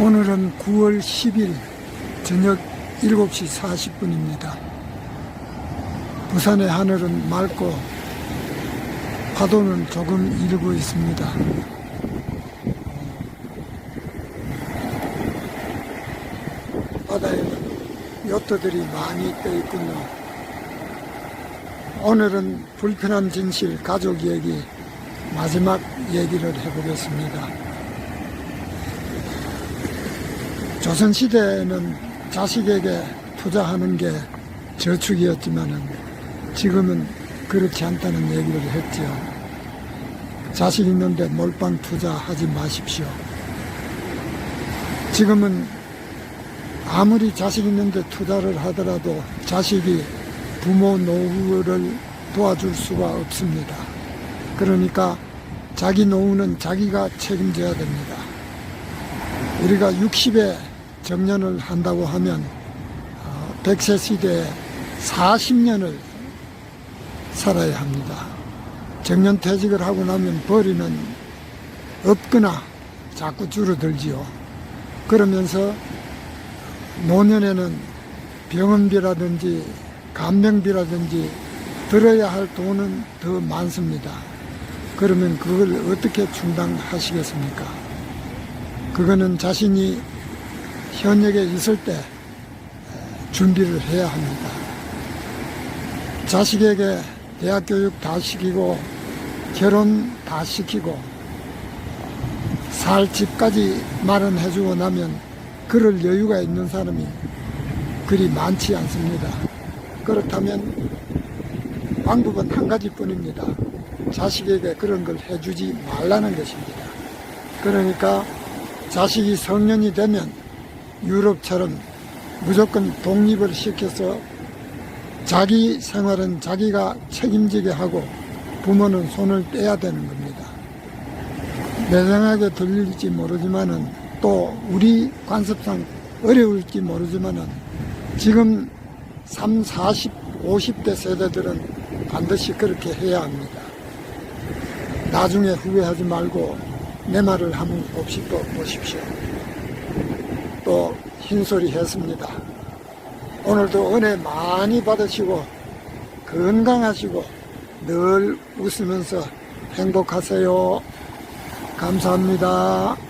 오늘은 9월 10일 저녁 7시 40분입니다. 부산의 하늘은 맑고 파도는 조금 일고 있습니다. 바다에는 요트들이 많이 떠 있군요. 오늘은 불편한 진실 가족 얘기 마지막 얘기를 해보겠습니다. 조선시대에는 자식에게 투자하는 게 저축이었지만은 지금은 그렇지 않다는 얘기를 했지요. 자식 있는데 몰빵 투자하지 마십시오. 지금은 아무리 자식 있는데 투자를 하더라도 자식이 부모 노후를 도와줄 수가 없습니다. 그러니까 자기 노후는 자기가 책임져야 됩니다. 우리가 60에 정년을 한다고 하면 100세 시대에 40년을 살아야 합니다. 정년 퇴직을 하고 나면 벌이는 없거나 자꾸 줄어들지요. 그러면서 노년에는 병원비라든지 간병비라든지 들어야 할 돈은 더 많습니다. 그러면 그걸 어떻게 충당하시겠습니까? 그거는 자신이 현역에 있을 때 준비를 해야 합니다. 자식에게 대학 교육 다 시키고 결혼 다 시키고 살 집까지 마련해 주고 나면 그럴 여유가 있는 사람이 그리 많지 않습니다. 그렇다면 방법은 한 가지뿐입니다. 자식에게 그런 걸 해주지 말라는 것입니다. 그러니까 자식이 성년이 되면 유럽처럼 무조건 독립을 시켜서 자기 생활은 자기가 책임지게 하고 부모는 손을 떼야 되는 겁니다. 매정하게 들릴지 모르지만은 또 우리 관습상 어려울지 모르지만은 지금 3, 40, 50대 세대들은 반드시 그렇게 해야 합니다. 나중에 후회하지 말고 내 말을 한번 봅시다 보십시오. 또 흰소리 했습니다. 오늘도 은혜 많이 받으시고 건강하시고 늘 웃으면서 행복하세요. 감사합니다.